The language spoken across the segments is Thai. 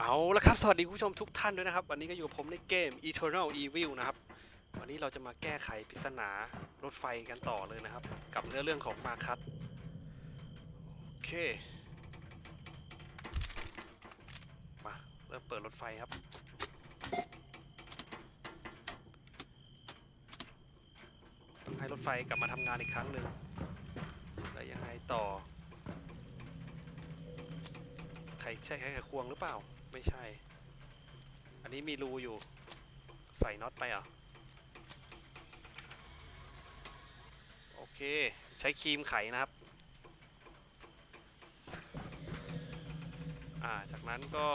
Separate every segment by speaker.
Speaker 1: เอาละครับ สวัสดีคุณผู้ชมทุกท่านด้วยนะครับ วันนี้ก็อยู่กับผมในเกม Eternal Evil นะครับ วันนี้เราจะมาแก้ไขปริศนารถไฟกันต่อเลยนะครับ กับเนื้อเรื่องของมาคัสโอเค มาเริ่มเปิดรถไฟครับ ต้องให้รถไฟกลับมาทำงานอีกครั้งหนึ่งแล้วยังไงต่อไขใช่ไขไขควงหรือเปล่า ไม่ใช่ อันนี้มีรูอยู่ ใส่น็อตไปอะ โอเค ใช้ครีมไขนะครับ อ่า จากนั้นก็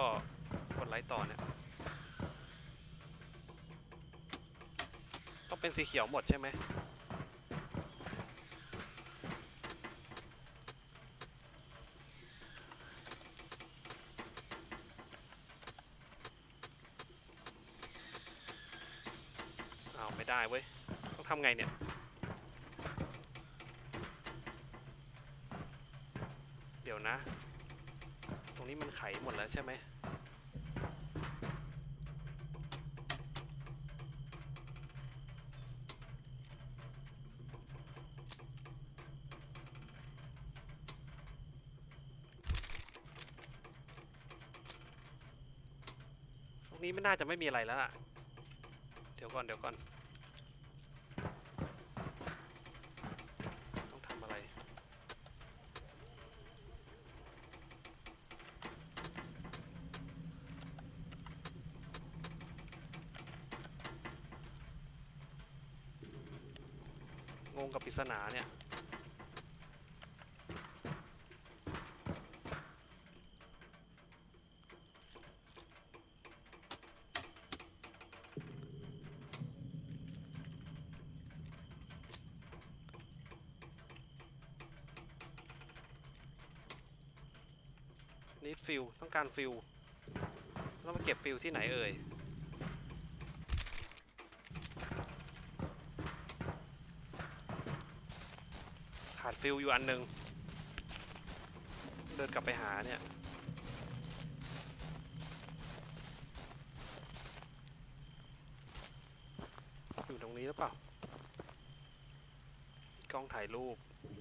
Speaker 1: กดไลค์ต่อเนี่ย ต้องเป็นสีเขียวหมดใช่ไหม เอาไม่ได้เว้ย ต้องทำไงเนี่ย เดี๋ยวนะ ตรงนี้มันไขหมดแล้วใช่ไหมตรงนี้ไม่น่าจะไม่มีอะไรแล้วล่ะ เดี๋ยวก่อน เดี๋ยวก่อน ต้องทำอะไร งงกับปริศ นาเนี่ยนิดฟิลต้องการฟิลต้องมาเก็บฟิลที่ไหนเอ่ย ขาด ฟิลอยู่อันหนึ่งเดินกลับไปหาเนี่ยอยู่ตรงนี้หรือเปล่ากล้องถ่ายรูป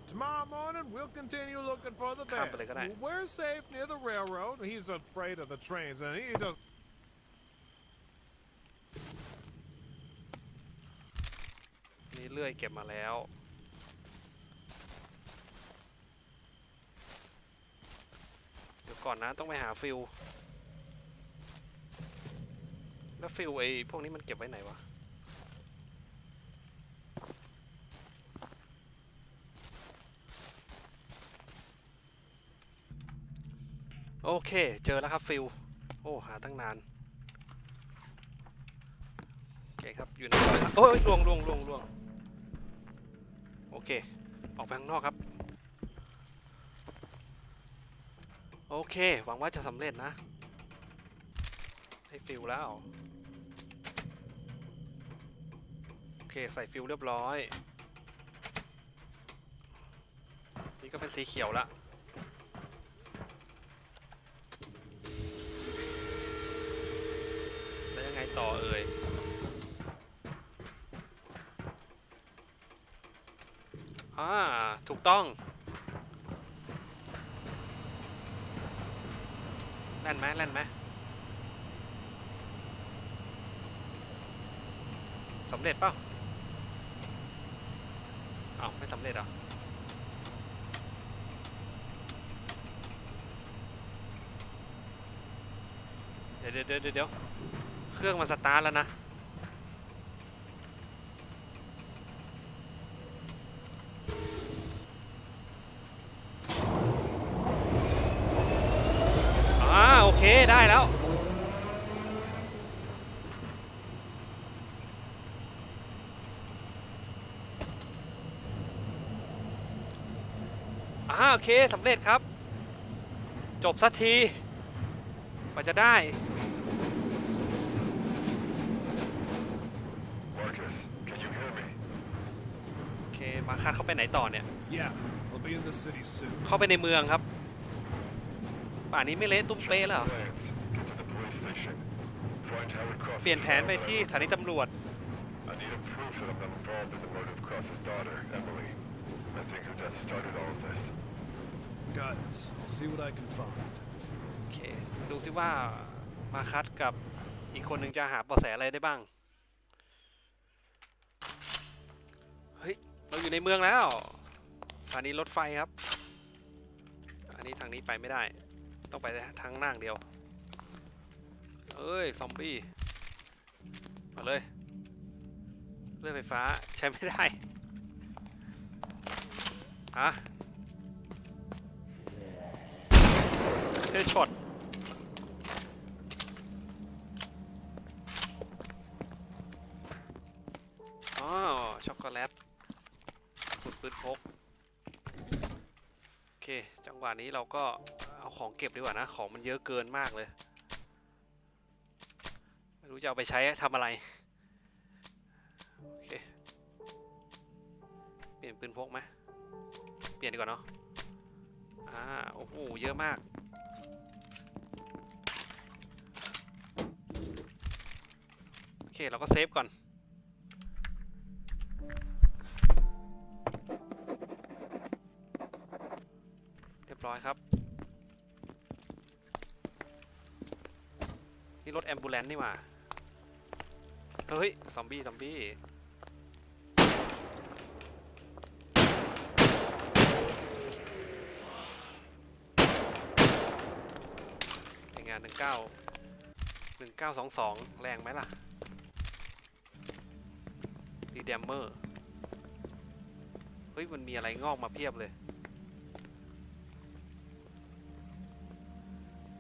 Speaker 2: Tomorrow morning, we'll continue looking for the
Speaker 1: Can't
Speaker 2: bear.
Speaker 1: believe it.
Speaker 2: We're safe near the railroad. He's afraid of the trains, and he does.
Speaker 1: นี่เลื่อยเก็บมาแล้ว เดี๋ยว ก่อนนะต้องไปหาฟิลแล้วฟิลไอ้พวกนี้มันเก็บไว้ไหนวะ โอเค เจอแล้วครับฟิลโอ้ หาตั้งนานโอเคครับ อยู่ในโอ้ยลวงลวงลวงลวงโอเค ออกไปข้างนอกครับ โอเค หวังว่าจะสำเร็จนะ ให้ฟิลแล้ว โอเค ใส่ฟิลเรียบร้อย นี่ก็เป็นสีเขียวละแล้วยังไงต่อเอ่ยอ่า ถูกต้องแล่ นไหมแล่นไหมสำเร็จเปล่าอ้าวไม่สำเร็จหรอเดี๋ยวเดี๋ยวเดี๋ยวเดี๋ยวเครื่องมันสตาร์ทแล้วนะ อ่าโอเค ได้แล้ว อ่าโอเคสำเร็จครับ จบสักทีกว่าจะได้
Speaker 3: Marcus, can you hear me?
Speaker 1: โอเค มาคัดเข้าไปไหนต่อเนี่ย
Speaker 2: Yeah, we'll be in the city soon.
Speaker 1: เข้าไปในเมืองครับ ป่านนี้ไม่เละตุ้มเป๊ะแล้วเหรอ
Speaker 3: Plans. Get to the station. Find Howard Cross.
Speaker 1: เปลี่ยนแผนไปที่สถานีตำรวจ
Speaker 3: I need a proof that I'm not involved in the murder of Cross's daughter, Emily. I think her death started all of this.
Speaker 4: Got it. I'll see what I can find.
Speaker 1: โอเค ดูซิว่ามาคัดกับอีกคนหนึ่งจะหาเบาะแสอะไรได้บ้าง เฮ้ย เราอยู่ในเมืองแล้วสถานีรถไฟครับ อันนี้ทางนี้ไปไม่ได้ ต้องไปทางนั่งเดียว เอ้ย ซอมบี้ มาเลย เลื่อยไฟฟ้าใช้ไม่ได้อะเลื่อยช็อตอ๋อ ช็อกโกแลตสูตรปืนพก โอเค จังหวะนี้เราก็ ของเก็บดีกว่านะ ของมันเยอะเกินมากเลย ไม่รู้จะเอาไปใช้ทำอะไร โอเค เปลี่ยนปืนพกไหมเปลี่ยนดีกว่าเนาะ อ่า โอ้โห เยอะมาก โอเค เราก็เซฟก่อนเรียบร้อยครับ นี่รถแอมบูเลนนี่ว่าเฮ้ย ซอมบี้ ซอมบี้เป็นงานหนึ่งเก้าหนึ่งเก้าสองสองแรงไหมล่ะ รีเดมเมอร์ เฮ้ย มันมีอะไรงอกมาเพียบเลย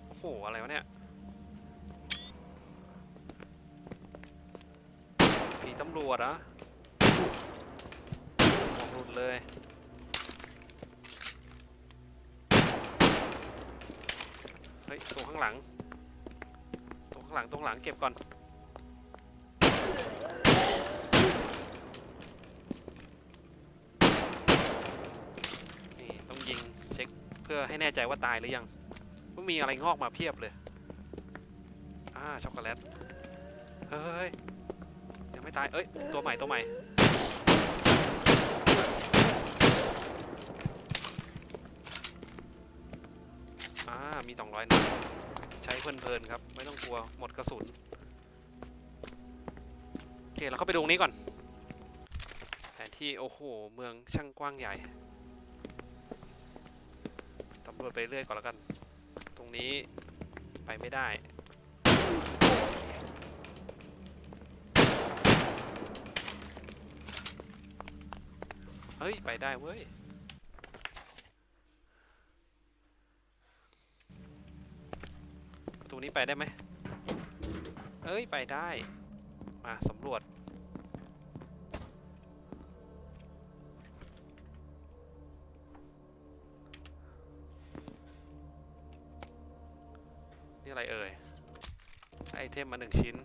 Speaker 1: โอ้โห อะไรวะเนี่ยีตำรวจเหรอะหลุดเลย เฮ้ย ตรงข้างหลัง ตรงข้างหลัง ตรงหลังเก็บก่อน นี่ ต้องยิงเช็คเพื่อให้แน่ใจว่าตายหรือยังว่มีอะไรงอกมาเพียบเลย อ่า ช็อกโกแลต เฮ้ย ยังไม่ตาย เอ้ย ตัวใหม่ตัวใหม่ อ่า มี200นัดใช้เพลินๆครับ ไม่ต้องกลัว หมดกระสุน โอเค เราเข้าไปดูตรงนี้ก่อน แผนที่ โอ้โห เมืองช่างกว้างใหญ่ตำรวจไปเรื่อยก่อนแล้วกัน ตรงนี้ไปไม่ได้ เฮ้ย ไปได้เว้ย ประตูนี้ไปได้ไหมเอ้ย ไปได้ มาสำรวจ นี่อะไรเอ่ย ไอเทมมาหนึ่งชิ้น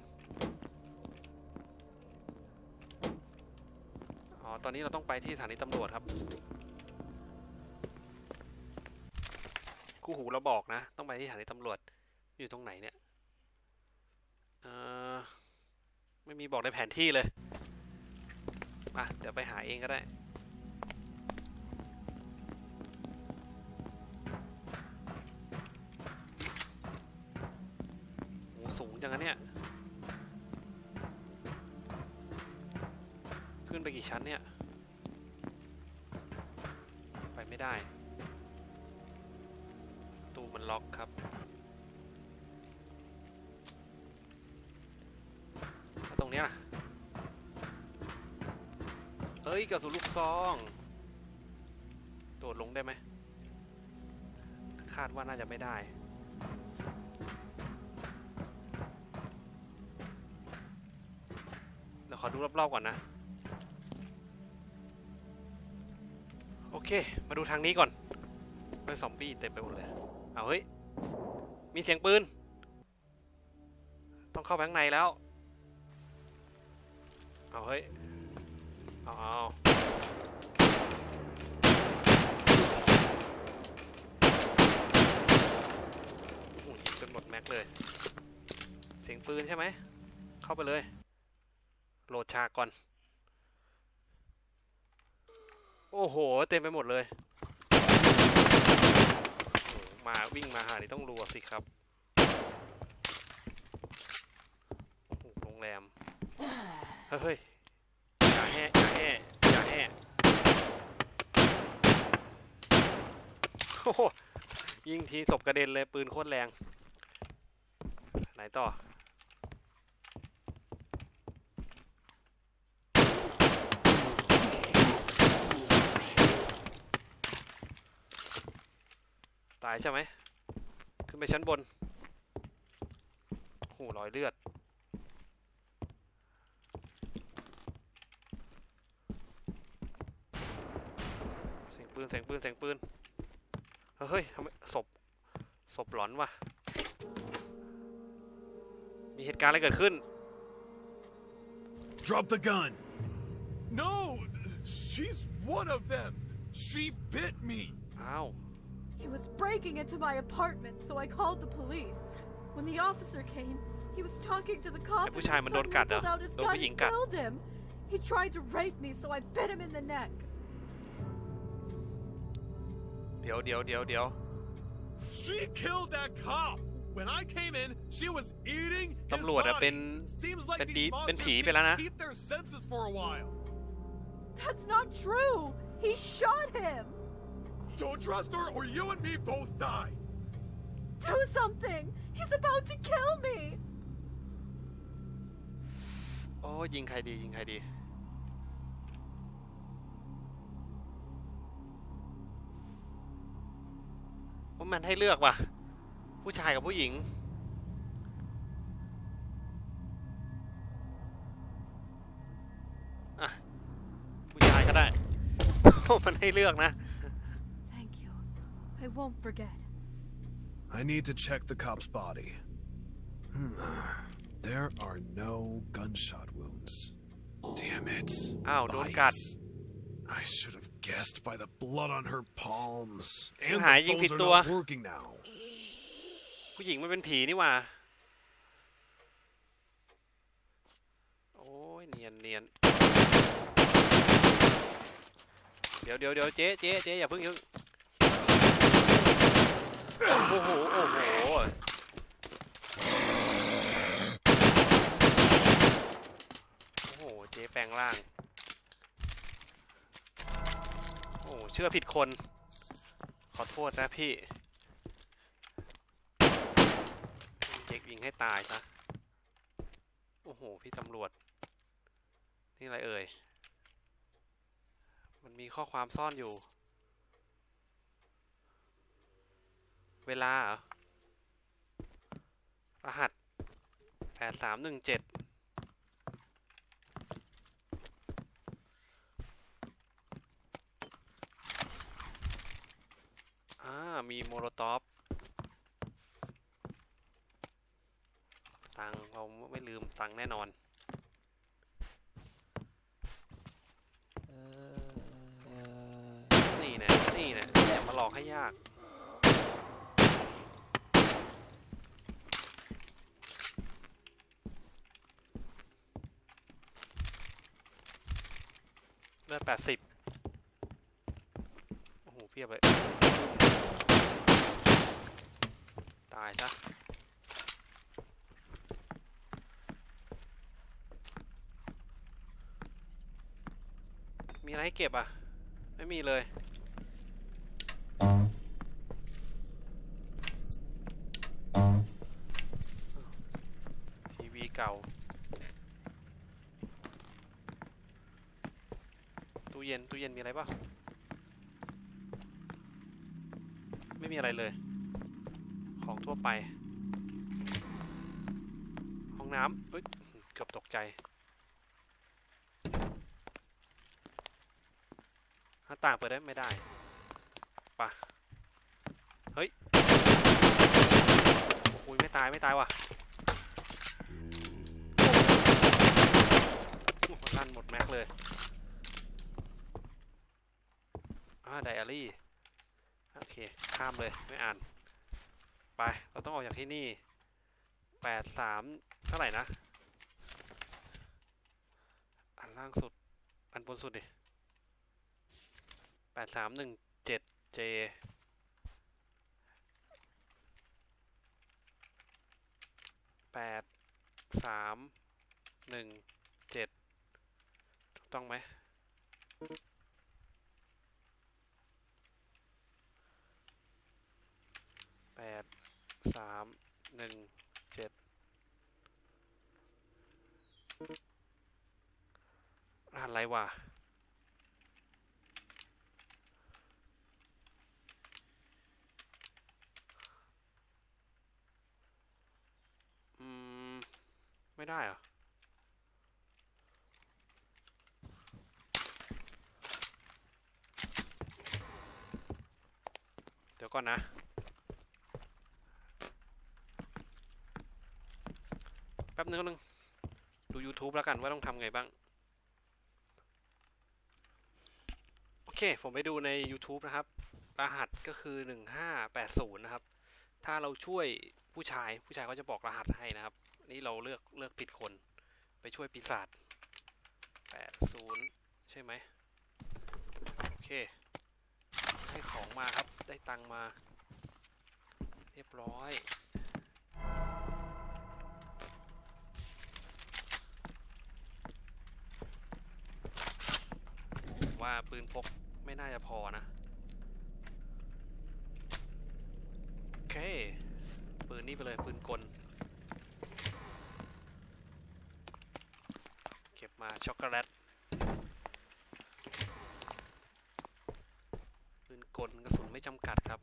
Speaker 1: ตอนนี้เราต้องไปที่สถานีตำรวจครับ คู่หูเราบอกนะ ต้องไปที่สถานีตำรวจ อยู่ตรงไหนเนี่ย เออไม่มีบอกในแผนที่เลย มา เดี๋ยวไปหาเองก็ได้ โห สูงจังอะเนี่ย ขึ้นไปกี่ชั้นเนี่ย ไปไม่ได้ ตูมันล็อกครับตรงเนี้ยล่ะเอ้ยกระสุนลูกซองโดดลงได้ไหม คาดว่าน่าจะไม่ได้เดี๋ยวขอดูรอบๆก่อนนะ อเค มาดูทางนี้ก่อนเฮ้ยซอมบี้เต็มไปหมดเลยเอาเฮ้ย มีเสียงปืน ต้องเข้าไปข้างในแล้ว เอาเฮ้ย เอาเอาโอ้ยยิงจนหมดแม็กเลยงปืนใช่ไหม เข้าไปเลย โหลดฉากก่อน โอ้โห เต็มไปหมดเลยมาวิ่งมาหานี่ต้องรัวสิครับโรงแรม เฮ้ยอย่าแห่อย่าแห่อย่าแห่โอ้ยิงทีศพกระเด็นเลยปืนโคตรแรง ไหนต่อ ตายใช่ไหม ขึ้นไปชั้นบนโอ้โหรอยเลือด เสียงปืน เสียงปืน เสียงปืน เฮ้ยทำไมศพ ศพหลอนว่ะมีเหตุการณ์อะไรเกิดขึ้น
Speaker 4: Drop the gun.
Speaker 2: No, she's one of them. She bit me.
Speaker 1: อ้าว
Speaker 5: He was breaking into my apartment, so I called the police. When the officer came, he was talking to the cop
Speaker 1: ไอ้
Speaker 5: and
Speaker 1: ผู้ชายมันโดนกัดเหรอ
Speaker 5: pulled out his
Speaker 1: โดน
Speaker 5: gun
Speaker 1: ผู้หญิง
Speaker 5: and
Speaker 1: กัด
Speaker 5: killed him. He tried to rape me, so I bit him in the neck.
Speaker 1: เดี๋ยวเดี๋ยวเดี๋ยวเดี๋ยว
Speaker 2: She killed that cop. When I came in, she was eating his
Speaker 1: ตำรวจอะ
Speaker 2: body.
Speaker 1: เป็น
Speaker 2: Seems like
Speaker 1: เป็นผี
Speaker 2: these
Speaker 1: เป็น
Speaker 2: monsters
Speaker 1: ผีไปแล้วนะ
Speaker 2: can keep their senses for a while.
Speaker 5: That's not true. He shot him.
Speaker 2: Don't trust her, or you and me both die.
Speaker 5: Do something. He's about to kill me.
Speaker 1: โอ้ยิงใครดียิงใครดี ว่ามันให้เลือกว่ะ ผู้ชายกับผู้หญิง อะ ผู้ชายก็ได้ มันให้เลือกนะ
Speaker 5: Thank you. I won't forget.
Speaker 4: I need to check the cop's body. Hmm. There are no gunshot wounds. Damn it.
Speaker 1: อ้าว โดนกัด
Speaker 4: Bites. I should have guessed by the blood on her palms.
Speaker 1: ชิบ
Speaker 4: And
Speaker 1: หาย
Speaker 4: the
Speaker 1: ยิงผิด
Speaker 4: phones
Speaker 1: ตัว
Speaker 4: are not working now.
Speaker 1: ผู้หญิงมันเป็นผีนี่หว่า โอ้ยเนียนเนียนเดี๋ยวเดี๋ยวเดี๋ยวเจ๊เจ๊เจ๊อย่าเพิ่งอย่าเพิ่ง โอ้โห โอ้โห โอ้โห เจ๊แปลงร่าง โอ้โหเชื่อผิดคน ขอโทษนะพี่ เจ๊กยิงให้ตายซะ โอ้โห พี่ตำรวจ นี่อะไรเอ่ย มันมีข้อความซ่อนอยู่ เวลาเหรอ รหัสแปดสามหนึ่งเจ็ดอ่า มีโมโลตอฟตังค์เราไม่ลืมตังค์แน่นอนนี่นะนี่นะอย่ามาหลอกให้ยาก ลือดแปดสิบโอ้โหเพียบเลย ตายซะมีอะไรให้เก็บอะ ไม่มีเลย เย็นตู้เย็นมีอะไรป่ะไม่มีอะไรเลย ของทั่วไป ห้องน้ำเฮ้ยเกือบตกใจหน้าต่างเปิดได้ไม่ได้ปะเฮ้ยโอ้ยไม่ตายไม่ตายว่ะลั่นหมดแม็กเลย อ่า ไดอารี่ โอเค ข้ามเลย ไม่อ่าน ไป เราต้องออกจากที่นี่แปดสามเท่าไหร่นะ อันล่างสุด อันบนสุดดิแปดสามหนึ่งเจ็ดเจแปดสามหนึ่งเจ็ดถูกต้องไหม แปดสามหนึ่งเจ็ดรหัสอะไรวะอืม ไม่ได้เหรอเดี๋ยวก่อนนะ แป๊บ นึงแป๊บนึงดู YouTube แล้วกันว่าต้องทำไงบ้าง โอเค ผมไปดูใน YouTube นะครับ รหัสก็คือ 1580 นะครับ ถ้าเราช่วยผู้ชายผู้ชายเขาจะบอกรหัสให้นะครับ นี่เราเลือกเลือกผิดคน ไปช่วยปีศาจ80 ใช่ไหมโอเค ให้ของมาครับได้ตังค์มา เรียบร้อย ว่าปืนพกไม่น่าจะพอนะ โอเค ปืนนี่ไปเลยปืนกล เก็บมาช็อกโกแลต ปืนกลกระสุนไม่จำกัดครับ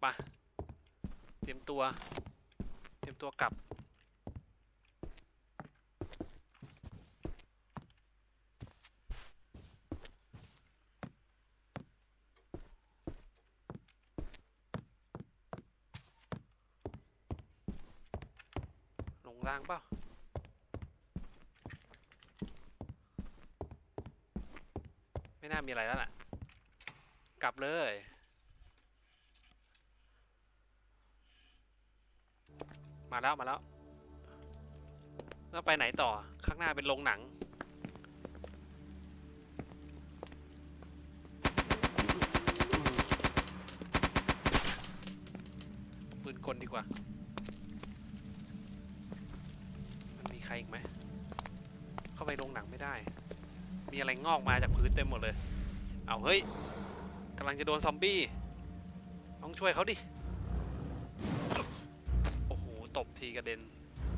Speaker 1: ไปเตรียมตัว เตรียมตัวกลับ ลงล่างเปล่า ไม่น่ามีอะไรแล้วล่ะ กลับเลยมาแล้วมาแล้ว แล้วไปไหนต่อ ข้างหน้าเป็นโรงหนัง ปืนกลดีกว่า มันมีใครอีกไหม เข้าไปโรงหนังไม่ได้ มีอะไรงอกมาจากพื้นเต็มหมดเลย เอาเฮ้ยกำลังจะโดนซอมบี้ ต้องช่วยเขาดิ โอ้โห ตบทีกระเด็น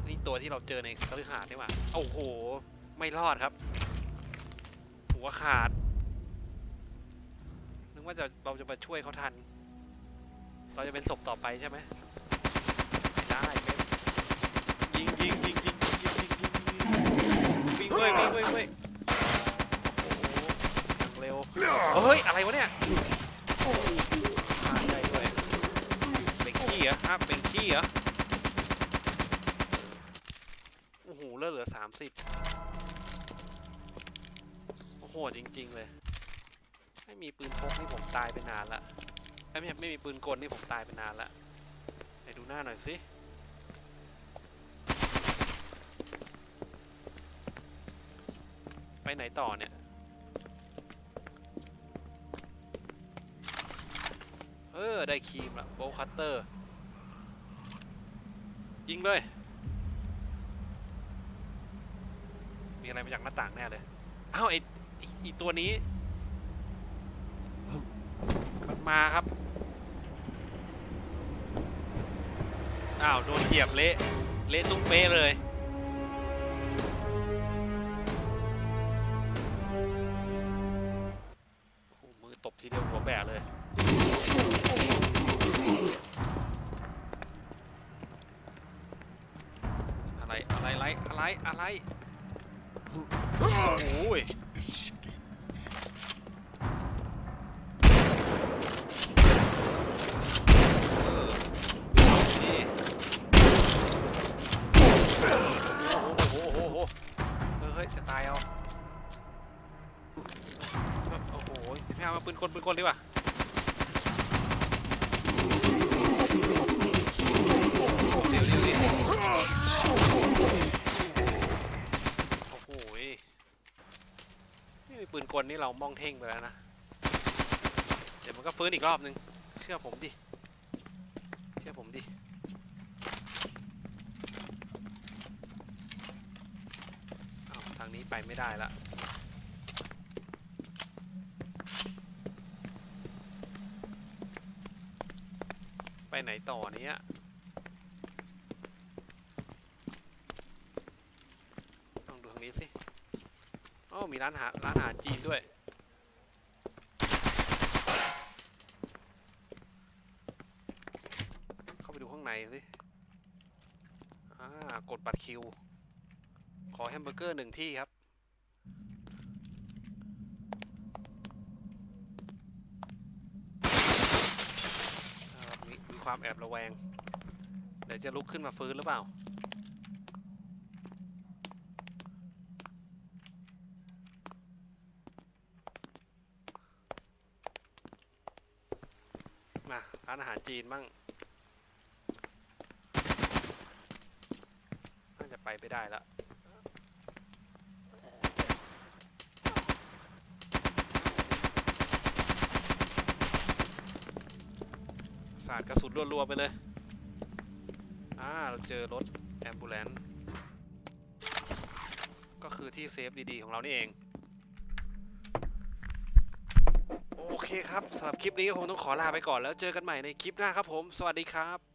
Speaker 1: นี่ตัวที่เราเจอในคฤหาสน์นี่หว่า โอ้โห ไม่รอดครับ หัวขาด นึกว่าจะเราจะมาช่วยเขาทัน เราจะเป็นศพต่อไปใช่ไหมได้เป็นยิงยิงยิงยิงยิงยิงยิงวิ่งเว้ยวิ่งเว้ยเว้ย เฮ้ย อะไรวะเนี่ยเป็นขี้เหรอฮะเป็นขี้เหรอโอ้โหเลือเหลือสามสิบโอ้โหจริง ๆ เลย ไม่มีปืนพกนี่ผมตายไปนานละไม่ไม่มีปืนกลนี่ผมตายไปนานละไหนดูหน้าหน่อยสิไปไหนต่อเนี่ย ออได้ครีมละโบคัตเตอร์ ยิงเลย มีอะไรมาจากหน้าต่างแน่เลย อ้าวไอไอ้ตัวนี้ มันมาครับ อ้าว โดนเหยียบเละ เละตุ้มเป๊ะเลย กลปืนกลดีกว่าเดี๋ยวเดี๋ยวเดี๋ยวโอ้โหนี่ปืนกลนี่เรามองเท่งไปแล้วนะ เดี๋ยวมันก็ฟื้นอีกรอบนึง เชื่อผมดิ เชื่อผมดิทางนี้ไปไม่ได้ละ ไหนต่อเนี้ยลองดูทางนี้สิอ๋อมีร้านอาหารร้านอาหารจีนด้วย เข้าไปดูข้างในสิอ่ากดบัตรคิว ขอแฮมเบอร์เกอร์หนึ่งที่ครับ อ่ามีมี ความแอบระแวง เดี๋ยวจะลุกขึ้นมาฟื้นหรือเปล่า มาร้านอาหารจีนมั่งน่าจะไปไม่ได้ละ สาดกระสุนรัวๆไปเลย อ่า เราเจอรถแอมบูเลนซ์ก็คือที่เซฟดีๆ ของเรานี่เอง โอเคครับสำหรับคลิปนี้ก็คงต้องขอลาไปก่อนแล้วเจอกันใหม่ในคลิปหน้าครับผม สวัสดีครับ